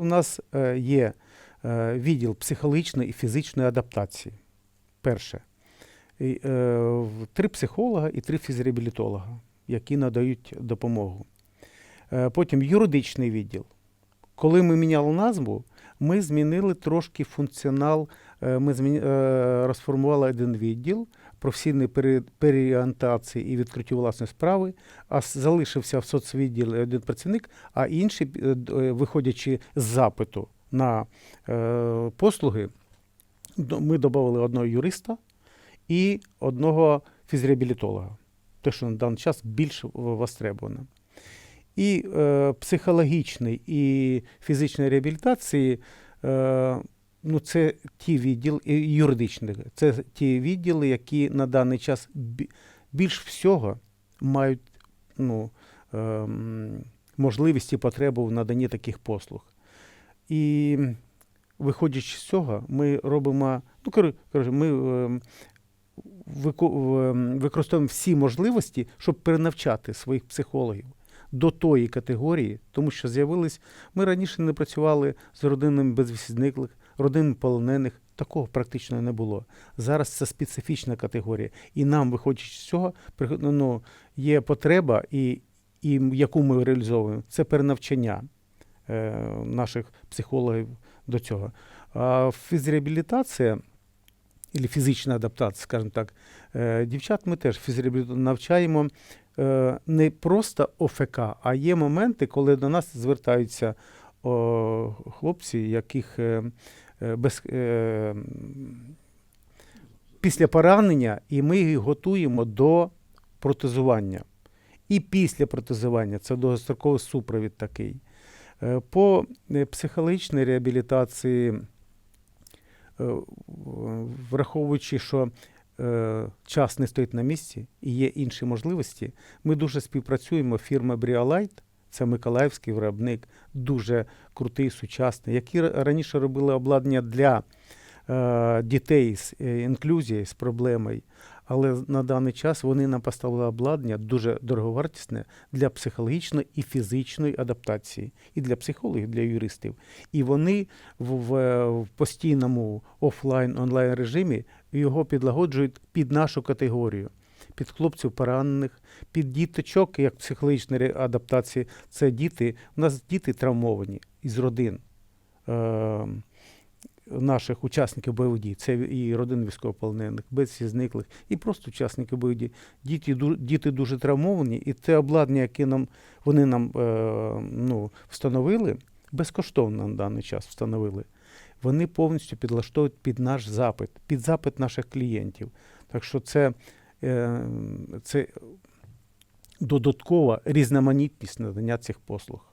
У нас е, є е, відділ психологічної і фізичної адаптації. Перше. Е, Три психолога і три фізреабілітолога, які надають допомогу. Потім юридичний відділ. Коли ми міняли назву, ми змінили трошки функціонал. Ми розформували один відділ професійної пере- переорієнтації і відкриття власної справи, а залишився в соцвідділі один працівник, а інший, е, е, виходячи з запиту на е, послуги, ми додали одного юриста і одного фізреабілітолога. Те, що на даний час більш востребовано. І е, психологічної і фізичної реабілітації е, ну, це ті відділи, і юридичні, це ті відділи, які на даний час більш всього мають ну, ем, можливість і потребу в наданні таких послуг. І виходячи з цього, ми робимо, ну, коротше, ми ем, ем, використовуємо всі можливості, щоб перенавчати своїх психологів до тої категорії, тому що з'явились. Ми раніше не працювали з родинами безвісті родинами полонених. Такого практично не було. Зараз це специфічна категорія. І нам, виходячи з цього, при- ну, є потреба, і, і яку ми реалізовуємо, це перенавчання е, наших психологів до цього. А фізреабілітація, або фізична адаптація, скажімо так, е, дівчат ми теж фізреабілітацію навчаємо е, не просто ОФК, а є моменти, коли до нас звертаються хлопці, яких е, без, е, після поранення, і ми їх готуємо до протезування. І після протезування це довгостроковий супровід такий. Е, По е, психологічній реабілітації, е, враховуючи, що е, час не стоїть на місці і є інші можливості, ми дуже співпрацюємо. Фірма Бріалайт, це миколаївський виробник, дуже крутий, сучасний, які ра- раніше робили обладнання для е, дітей з е, інклюзією, з проблемою. Але на даний час вони нам поставили обладнання дуже дороговартісне для психологічної і фізичної адаптації, і для психологів, і для юристів. І вони в, в, в постійному офлайн-онлайн режимі його підлагоджують під нашу категорію, під хлопців поранених, під діточок, як психологічна ре- адаптація. Це діти. У нас діти травмовані із родин. Е, Наших учасників бойових дій, це і родин військовополонених, безвісті зниклих, і просто учасники бойових дій. Діти, діти дуже травмовані, і те обладнання, яке нам вони нам е, ну, встановили, безкоштовно на даний час встановили, вони повністю підлаштовують під наш запит, під запит наших клієнтів. Так що це, це додаткова різноманітність надання цих послуг.